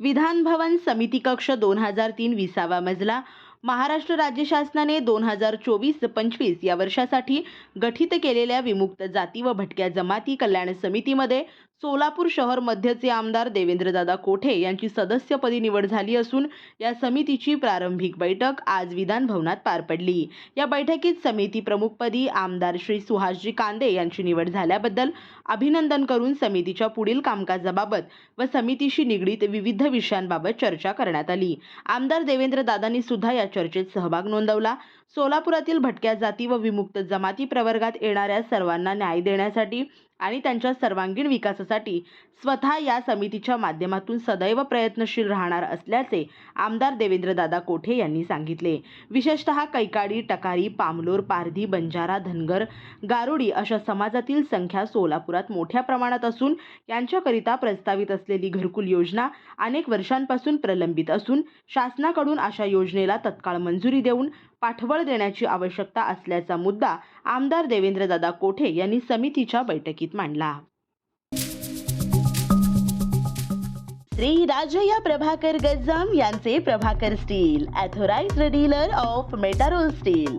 विधान भवन समिती कक्ष दोन हजार तीन विसावा मजला. महाराष्ट्र राज्य शासनाने दोन हजार चोवीस पंचवीस या वर्षासाठी गठीत केलेल्या विमुक्त जाती व भटक्या जमाती कल्याण समितीमध्ये सोलापूर शहर मध्यचे आमदार देवेंद्रदादा कोठे यांची सदस्यपदी निवड झाली असून या समितीची प्रारंभिक बैठक आज विधानभवनात पार पडली. या बैठकीत समिती प्रमुखपदी आमदार श्री सुहासजी कांदे यांची निवड झाल्याबद्दल अभिनंदन करून समितीच्या पुढील कामकाजाबाबत व समितीशी निगडीत विविध विषयांबाबत चर्चा करण्यात आली. आमदार देवेंद्रदादांनी सुद्धा या चर्चेत सहभाग नोंदवला. सोलापुरातील भटक्या जाती व विमुक्त जमाती प्रवर्गात येणाऱ्या सर्वांना न्याय देण्यासाठी आणि त्यांच्या सर्वांगीण विकासासाठी स्वतः या समितीच्या माध्यमातून सदैव प्रयत्नशील राहणार असल्याचे आमदार देवेंद्रदादा कोठे यांनी सांगितले. विशेषतः कैकाडी टकारी पामलोर पारधी बंजारा धनगर गारुडी अशा समाजातील संख्या सोलापुरात मोठ्या प्रमाणात असून यांच्याकरिता प्रस्तावित असलेली घरकुल योजना अनेक वर्षांपासून प्रलंबित असून शासनाकडून अशा योजनेला तत्काळ मंजुरी देऊन पाठबळ देण्याची आवश्यकता असल्याचा मुद्दा आमदार देवेंद्रदादा कोठे यांनी समितीच्या बैठकीत मांडला. श्री राजया प्रभाकर गज्जाम यांचे Prabhakar steel authorized dealer of Metarol steel.